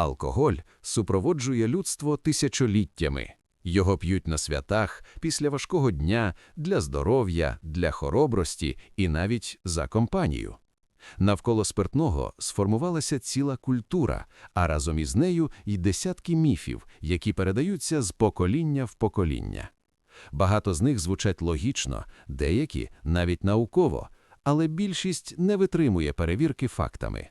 Алкоголь супроводжує людство тисячоліттями. Його п'ють на святах, після важкого дня, для здоров'я, для хоробрості і навіть за компанію. Навколо спиртного сформувалася ціла культура, а разом із нею й десятки міфів, які передаються з покоління в покоління. Багато з них звучать логічно, деякі навіть науково, але більшість не витримує перевірки фактами.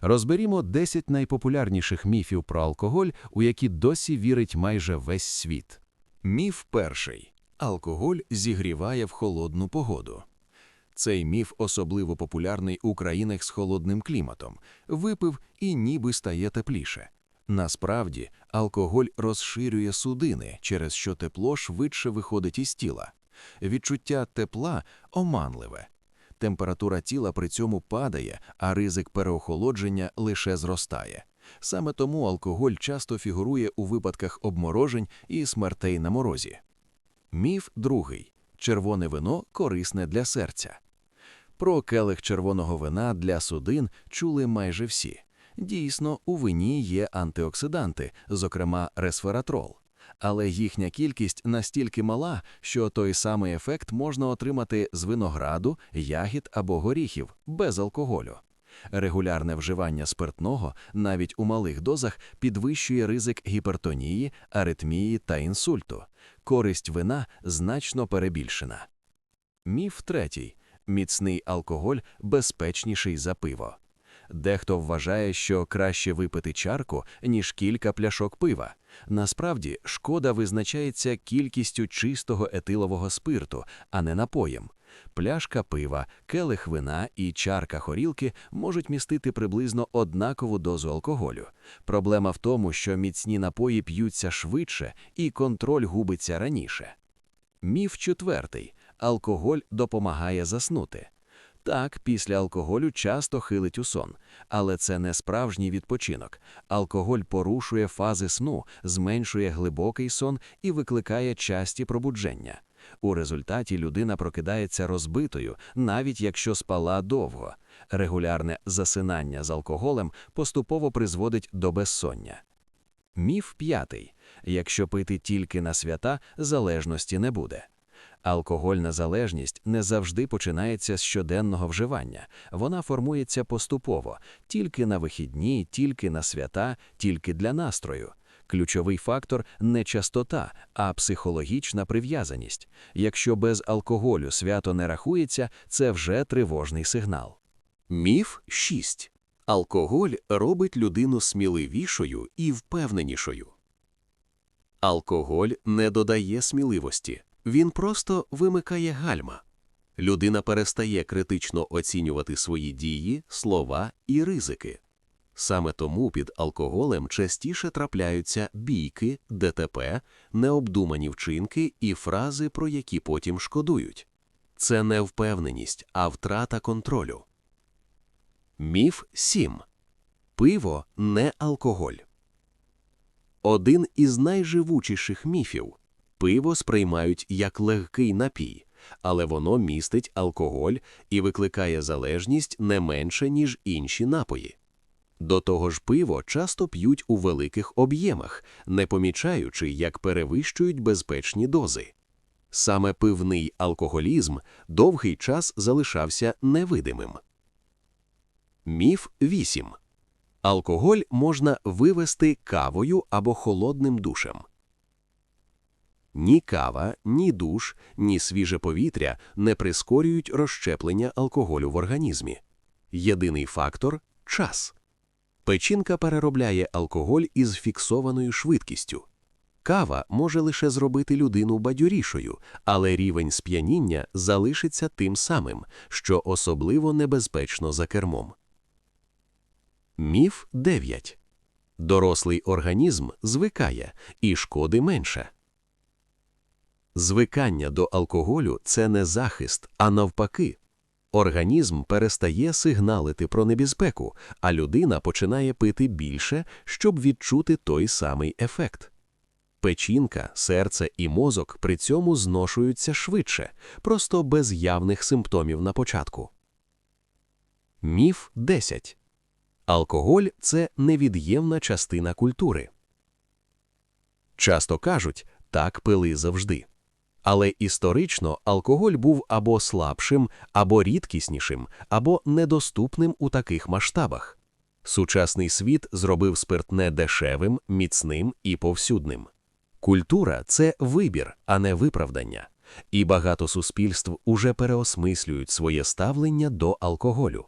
Розберімо 10 найпопулярніших міфів про алкоголь, у які досі вірить майже весь світ. Міф перший. Алкоголь зігріває в холодну погоду. Цей міф особливо популярний у країнах з холодним кліматом. Випив і ніби стає тепліше. Насправді, алкоголь розширює судини, через що тепло швидше виходить із тіла. Відчуття тепла оманливе. Температура тіла при цьому падає, а ризик переохолодження лише зростає. Саме тому алкоголь часто фігурує у випадках обморожень і смертей на морозі. Міф другий. Червоне вино корисне для серця. Про келих червоного вина для судин чули майже всі. Дійсно, у вині є антиоксиданти, зокрема ресвератрол. Але їхня кількість настільки мала, що той самий ефект можна отримати з винограду, ягід або горіхів без алкоголю. Регулярне вживання спиртного навіть у малих дозах підвищує ризик гіпертонії, аритмії та інсульту. Користь вина значно перебільшена. Міф третій. Міцний алкоголь безпечніший за пиво. Дехто вважає, що краще випити чарку, ніж кілька пляшок пива. Насправді, шкода визначається кількістю чистого етилового спирту, а не напоєм. Пляшка пива, келих вина і чарка хорілки можуть містити приблизно однакову дозу алкоголю. Проблема в тому, що міцні напої п'ються швидше і контроль губиться раніше. Міф четвертий алкоголь допомагає заснути. Так, після алкоголю часто хилить у сон, але це не справжній відпочинок. Алкоголь порушує фази сну, зменшує глибокий сон і викликає часті пробудження. У результаті людина прокидається розбитою, навіть якщо спала довго. Регулярне засинання з алкоголем поступово призводить до безсоння. Міф п'ятий: якщо пити тільки на свята, залежності не буде. Алкогольна залежність не завжди починається з щоденного вживання, вона формується поступово, тільки на вихідні, тільки на свята, тільки для настрою. Ключовий фактор не частота, а психологічна прив'язаність. Якщо без алкоголю свято не рахується, це вже тривожний сигнал. Міф 6. Алкоголь робить людину сміливішою і впевненішою. Алкоголь не додає сміливості, він просто вимикає гальма. Людина перестає критично оцінювати свої дії, слова і ризики. Саме тому під алкоголем частіше трапляються бійки, ДТП, необдумані вчинки і фрази, про які потім шкодують. Це не впевненість, а втрата контролю. Міф 7. Пиво не алкоголь. Один із найживучіших міфів пиво сприймають як легкий напій, але воно містить алкоголь і викликає залежність не менше, ніж інші напої. До того ж, пиво часто п'ють у великих об'ємах, не помічаючи, як перевищують безпечні дози. Саме пивний алкоголізм довгий час залишався невидимим. Міф 8. Алкоголь можна вивести кавою або холодним душем. Ні кава, ні душ, ні свіже повітря не прискорюють розщеплення алкоголю в організмі. Єдиний фактор час. Печінка переробляє алкоголь із фіксованою швидкістю. Кава може лише зробити людину бадьорішою, але рівень сп'яніння залишиться тим самим, що особливо небезпечно за кермом. Міф 9. Дорослий організм звикає і шкоди менше. Звикання до алкоголю це не захист, а навпаки. Організм перестає сигналити про небезпеку, а людина починає пити більше, щоб відчути той самий ефект. Печінка, серце і мозок при цьому зношуються швидше, просто без явних симптомів на початку. Міф 10. Алкоголь – це невід'ємна частина культури. Часто кажуть, так пили завжди. Але історично алкоголь був або слабшим, або рідкіснішим, або недоступним у таких масштабах. Сучасний світ зробив спиртне дешевим, міцним і повсюдним. Культура – це вибір, а не виправдання. І багато суспільств уже переосмислюють своє ставлення до алкоголю.